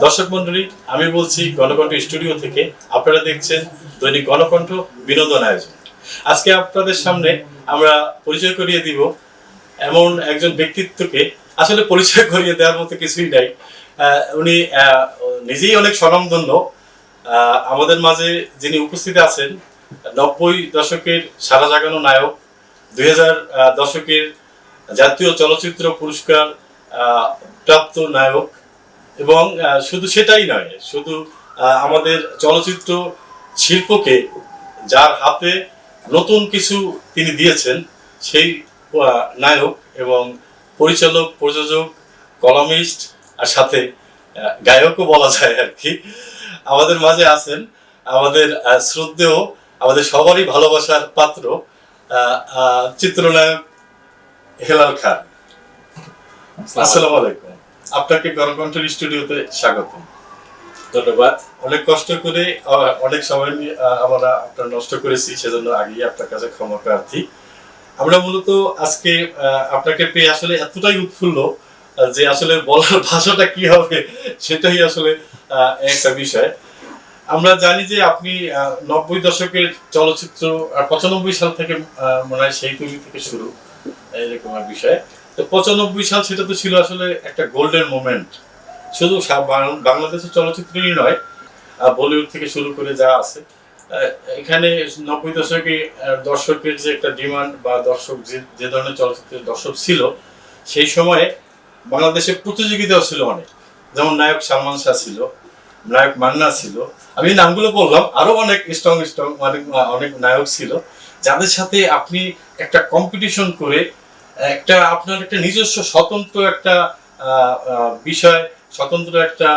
দর্শক মন্ডলী, আমি বলছি গণকণ্ঠ স্টুডিও থেকে আপনারা দেখছেন দৈনিক গণকণ্ঠ বিনোদন আয়োজন। আজকে আপনাদের সামনে আমরা পরিচয় করিয়ে দিব এমন একজন ব্যক্তিত্বকে, আসলে পরিচয় করিয়ে দেওয়ার মতো কিছুই নাই। উনি নিজেই অনেক স্বনামধন্য। আমাদের মাঝে যিনি উপস্থিত আছেন, নব্বই দশকের সারা জাগানো নায়ক, দুই হাজার দশকের জাতীয় চলচ্চিত্র পুরস্কার প্রাপ্ত নায়ক এবং শুধু সেটাই নয় শুধু আহ, আমাদের চলচ্চিত্র শিল্পকে যার হাতে নতুন কিছু তিনি দিয়েছেন সেই নায়ক এবং পরিচালক প্রযোজক কলামিস্ট আর সাথে গায়কও বলা যায় আর কি আমাদের মাঝে আছেন। আমাদের শ্রদ্ধেয় আমাদের সবারই ভালোবাসার পাত্র চিত্রনায়ক হেলাল খান। আসসালামু আলাইকুম। আপনাকে গণকণ্ঠের স্টুডিওতে স্বাগত। ধন্যবাদ। অনেক কষ্ট করে অনেক সময় আমরা আপনার নষ্ট করেছি, সেজন্য আগেই আপনার কাছে ক্ষমা প্রার্থী। আমরা মূলত আজকে আপনাকে পেয়ে আসলে এতটাই উৎফুল্ল যে আসলে বলার ভাষাটা কি হবে সেটাই আসলে একটা বিষয়। আমরা জানি যে আপনি নব্বই দশকের চলচ্চিত্র পঁচানব্বই সাল থেকে মনে হয় সেই তৈরি থেকে শুরু, এরকম বিষয়। তো পঁচানব্বই সাল সেটা তো ছিল আসলে একটা গোল্ডেন মোমেন্ট শুধু বাংলাদেশের চলচ্চিত্রই নয় বলিউড থেকে শুরু করে যা আছে এখানে নব্বই দশকে দর্শকের যে একটা ডিমান্ড বা দর্শক যে যে ধরনের চলচ্চিত্রের দর্শক ছিল, সেই সময়ে বাংলাদেশে প্রতিযোগিতাও ছিল অনেক। যেমন নায়ক সালমান শাহ ছিল, নায়ক মান্না ছিল। আমি নামগুলো বললাম আরও অনেক স্ট্রং স্ট্রং অনেক অনেক নায়ক ছিল, যাদের সাথে আপনি একটা কম্পিটিশন করে একটা আপনার একটা নিজস্ব স্বতন্ত্র একটা বিষয়, স্বতন্ত্র একটা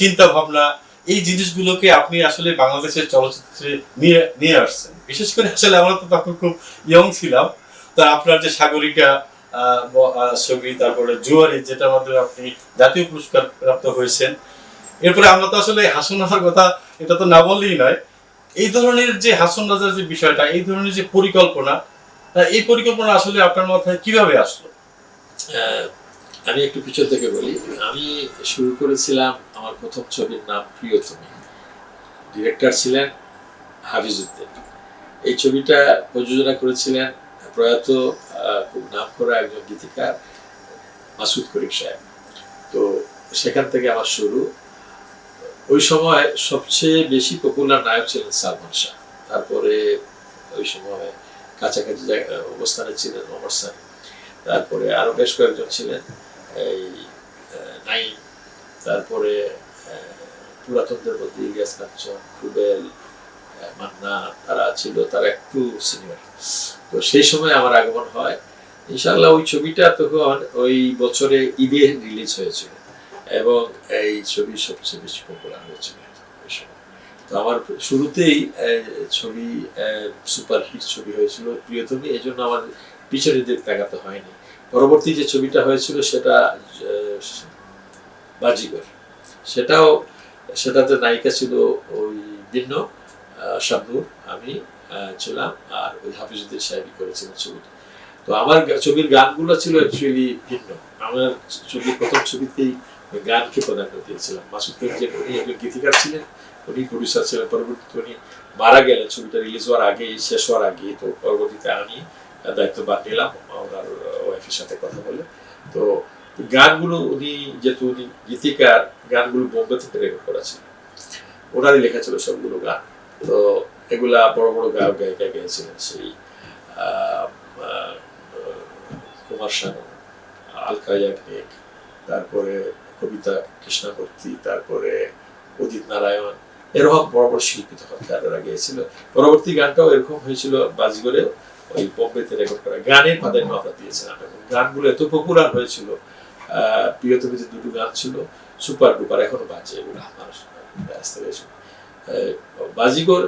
চিন্তা ভাবনা এই জিনিসগুলোকে আপনি আসলে বাংলাদেশের চলচ্চিত্রে নিয়ে নিয়ে আসছেন। বিশেষ করে আসলে আমরা তো তখন খুব ইয়ং ছিলাম। তা আপনার যে সাগরিকা ছবি, তারপরে জুয়ারি, যেটার মাধ্যমে আপনি জাতীয় পুরস্কার প্রাপ্ত হয়েছেন। এরপরে আমরা তো আসলে হাসন রাজার কথা এটা তো না বললেই নয়। এই ধরনের যে হাসন রাজার যে বিষয়টা, এই ধরনের যে পরিকল্পনা এই পরিকল্পনা আসলে আপনার মাথায় কীভাবে আসলো? আমি একটু পিছন থেকে বলি। আমি শুরু করেছিলাম আমার প্রথম ছবির নাম প্রিয় প্রিয়তমী। ডিরেক্টর ছিলেন হাফিজুদ্দিন এই ছবিটা প্রযোজনা করেছিলেন প্রয়াত খুব নাম করা একজন গীতিকার, মাসুদ করিম সাহেব। তো সেখান থেকে আমার শুরু। ওই সময় সবচেয়ে বেশি পপুলার নায়ক ছিলেন সালমান শাহ। তারপরে ওই সময় কাছাকাছি অবস্থানে ছিলেন ওমর সানি। তারপরে আরও বেশ কয়েকজন ছিলেন, এই নাইম তারপরে পুরাতনদের মধ্যে ইলিয়াস কাঞ্চন রুবেল মান্না, তারা ছিল, তারা একটু সিনিয়র। তো সেই সময় আমার আগমন হয়। ইনশাল্লাহ ওই ছবিটা তখন ওই বছরে ঈদে রিলিজ হয়েছিল এবং এই ছবি সবচেয়ে বেশি পপুলার হয়েছিল। তো আমার শুরুতেই ছবি সুপার হিট ছবি হয়েছিল প্রিয়তমী, এই জন্য আমার পিছনের দিক তাকাতে হয়নি। পরবর্তী যে ছবিটা হয়েছিল সেটা বাজিগর। সেটাও, সেটাতে নায়িকা ছিল ওই ভিন্ন শাবনূর, আমি ছিলাম, আর ওই হাফিজুদ্দিন সাহেবই করেছিলেন ছবিটা। তো আমার ছবির গানগুলো ছিল অ্যাকচুয়ালি ভিন্ন। আমার ছবির প্রথম ছবিতেই গানকে প্রাধান্য দিয়েছিলাম মাসুদ যে উনি একজন গীতিকার ছিলেন, উনি প্রডিউসার ছিলেন, পরবর্তীতে উনি মারা গেলেন। ছবিটা রিলিজ হওয়ার আগেই, শেষ হওয়ার আগেই, তো পরবর্তীতে আমি দায়িত্ব বাদ নিলাম ওনার ওয়াইফের সাথে কথা বলে। তো গানগুলো উনি, যেহেতু উনি গীতিকার, গানগুলো বোম্বে থেকে রেকর্ড করা ছিল ওনারই লেখা ছিল সবগুলো গান। তো এগুলা বড় বড় গায়ক গায়িকা গেয়েছিলেন সেই কুমার শানু আলকা ইয়াগনিক তারপরে কবিতা কৃষ্ণমূর্তি তারপরে উদিত নারায়ণ এরকম বড় বড় শিল্পী তখন তারা গিয়েছিল পরবর্তী গানটাও এরকম হয়েছিল বাজিগরে ওই বোম্বেতে রেকর্ড করা গানের প্রাধান্য আমরা দিয়েছিলাম এবং গানগুলো এত পপুলার হয়েছিল আহ, প্রিয়তমীতে দুটো গান ছিল সুপার ডুপার এখনও বাজে এগুলো মানুষ ব্যস্ত হয়েছিল বাজিগর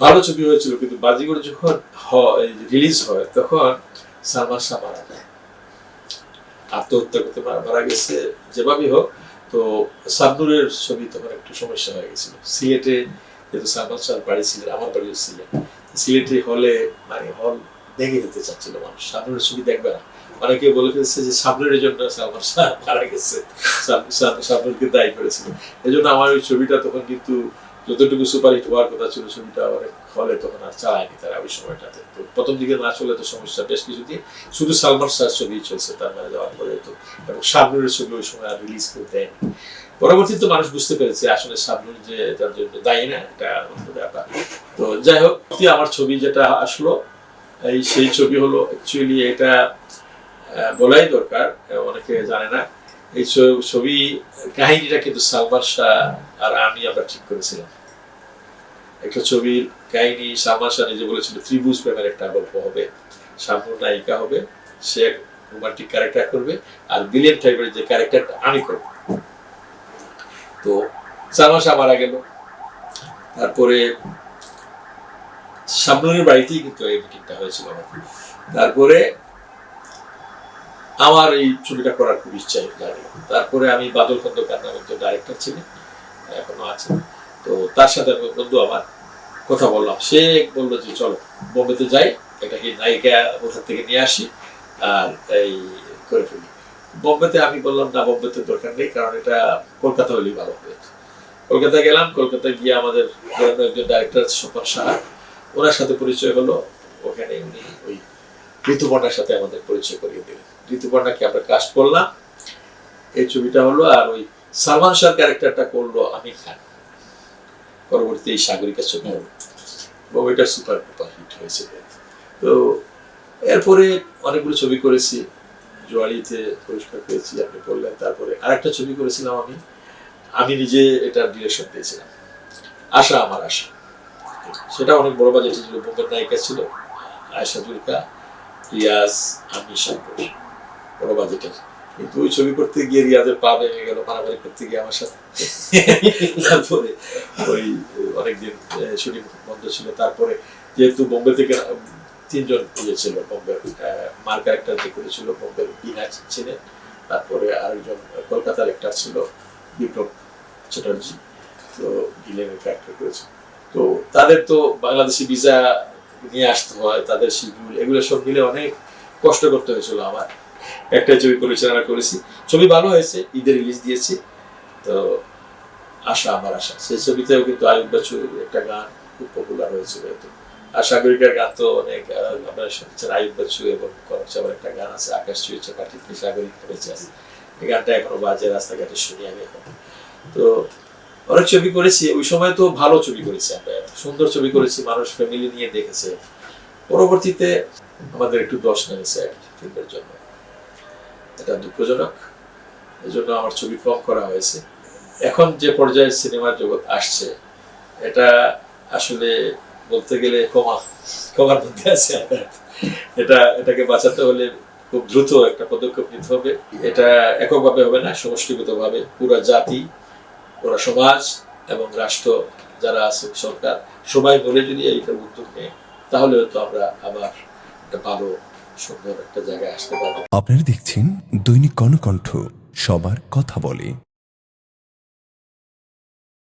ভালো ছবি হয়েছিল কিন্তু বাজিগর যখন হয় রিলিজ হয় তখন সালমান শাহ মারা যায়। আত্মহত্যা করতে মারা গেছে যেভাবেই হোক, তো সাবনুরের ছবি তখন একটু সমস্যা হয়ে গেছিল। সিলেটে যেহেতু সালমান শাহ বাড়ি ছিলেন, আমার বাড়িও সিলেট। সিলেটে হলে মানে হল দেখে দিতে চাচ্ছিল মানুষ। সাবনুরের ছবি দেখবে না। অনেকে বলে ফেলছে যে সাবনুরের জন্য সালমান শাহ মারা গেছে। সাব- সাব- সাবনুরকে দায়ী করেছিল। এই জন্য আমার ওই ছবিটা তখন কিন্তু যতটুকু সুপারহিট হওয়ার কথা ছিল ছবিটা অনেক হলে তখন আর চালায়নি তারা ওই সময়টাতে। তো প্রথম দিকে না চলে তো সমস্যা বেশ কিছুদিন। শুধু সালমান শাহ ছবি চলছে তার মানে যাওয়ার পরে তো। এবং শাবনুরের ছবি ওই সময় আর রিলিজ করে দেয়নি। পরবর্তীতে মানুষ বুঝতে পেরেছে আসলে শাবনুর যে তার জন্য দায়ী না, এটা ব্যাপার। তো যাই হোক আমার ছবি যেটা আসলো, এই সেই ছবি হলো অ্যাকচুয়ালি এটা বলাই দরকার, অনেকে জানে না। এই ছবি, কাহিনীটা কিন্তু সালমান শাহ আর আমি আমরা ঠিক করেছিলাম। একটা ছবির কাহিনী সালমান শাহ নিজে বলেছিল, ত্রিভুজ প্রেমের একটা গল্প হবে। শাবনুর নায়িকা হবে, সে রোমান্টিক ক্যারেক্টার করবে, আর বিলিয়ন টাইপের যে ক্যারেক্টারটা আমি করব। তো সালমান শাহ মারা গেল। তারপরে শাবনুরের বাড়িতেই কিন্তু এই মিটিংটা হয়েছিল আমাদের তারপরে আমার এই ছবিটা করার খুব ইচ্ছা লাগল। তারপরে আমি বাদল খন্দকার নামে একজন ডাইরেক্টর ছিলেন, এখনও আছেন। তো তার সাথে বন্ধু আমার কথা বললাম। সে বলল যে, চলো, বোম্বেতে যাই, এটাকে নায়িকা ওখান থেকে নিয়ে আসি আর এই করে ফেলি। বোম্বেতে আমি বললাম, না, বোম্বেতে দরকার নেই, কারণ এটা কলকাতা হলেই ভালো হবে। কলকাতা গেলাম কলকাতা গিয়ে আমাদের পুরানো একজন ডাইরেক্টর স্বপন সাহা, ওনার সাথে পরিচয় হলো। ওখানে উনি ওই ঋতুপর্ণার সাথে আমাদের পরিচয় করিয়ে দিলেন। ঋতুপর্ণাকে আমরা কাস্ট করলাম। এই ছবিটা হলো আর ওই সালমান শাহ ক্যারেক্টারটা করল আমির খান। পরবর্তীতে এই সাগরিকা হলো বইটা সুপার ডুপার হিট হয়েছে। তো এরপরে অনেকগুলো ছবি করেছি, জোয়ালিতে পুরস্কার পেয়েছি, আপনি বললেন, তারপরে আরেকটা ছবি করেছিলাম আমি। আমি নিজে এটা ডিরেকশন দিয়েছিলাম আশা আমার আশা। সেটা অনেক বড় বাজেট ছিল বোম্বের নায়িকা ছিল আয়সা জুলকা রিয়াজ আমি শান্তর বড় বাজেটের কিন্তু ওই ছবি করতে গিয়ে রিয়াজের পা ভেঙে গেল মারামারি করতে গিয়ে আমার সাথে। তারপরে ওই অনেকদিন শুটিং বন্ধ ছিল। তারপরে যেহেতু বোম্বে থেকে তিনজন ইয়ে ছিল বোম্বের মার ক্যারেক্টার যে করেছিল বোম্বের বিনা ছিলেন তারপরে আরেকজন কলকাতার একটা ছিল, বিপ্লব চ্যাটার্জি। তো ভিলেনের ক্যারেক্টার করেছে। তো তাদের তো বাংলাদেশি ভিসা নিয়ে আসতে হয়, তাদের শিডিউল এগুলো সব মিলে অনেক কষ্ট করতে হয়েছিল আমার। একটা ছবি পরিচালনা করেছি। ছবি ভালো হয়েছে, ঈদের রিলিজ দিয়েছি। তো আশা, আমার আশা। সেই ছবিতেও কিন্তু আয়ুব বাচু একটা গান খুব পপুলার হয়েছিল তো আর সাগরিকার গান তো অনেক আপনারা আয়ুব এবং একটা গান আছে, আকাশ ছুঁয়েছে পাঠিয়ে সাগরিক করেছে এই গানটা এখনও বাজে, রাস্তাঘাটে শুনি আমি এখন। তো অনেক ছবি করেছি, ওই সময় তো ভালো ছবি করেছি আমরা। সুন্দর ছবি করেছি, মানুষ ফ্যামিলি নিয়ে দেখেছে। পরবর্তীতে আমাদের একটু দশ নেমেছে ফিল্মের জন্য। এটা দুঃখজনক। এই জন্য আমার ছবি কম করা হয়েছে। এখন যে পর্যায়ে সিনেমার জগৎ আসছে, এটা আসলে বলতে গেলে কমা কমার মধ্যে আছে। এটা, এটাকে বাঁচাতে হলে খুব দ্রুত একটা পদক্ষেপ নিতে হবে। এটা এককভাবে হবে না, সমষ্টিগতভাবে। পুরো জাতি, পুরো সমাজ এবং রাষ্ট্র যারা আছে, সরকার, সবাই বলে যদি এইটা উদ্যোগ নেয়, তাহলে হয়তো আমরা আবার একটা ভালো সুন্দর একটা জায়গায় আসতে পারবে। আপনারা দেখছেন দৈনিক কর্ণকণ্ঠ সবার কথা বলে।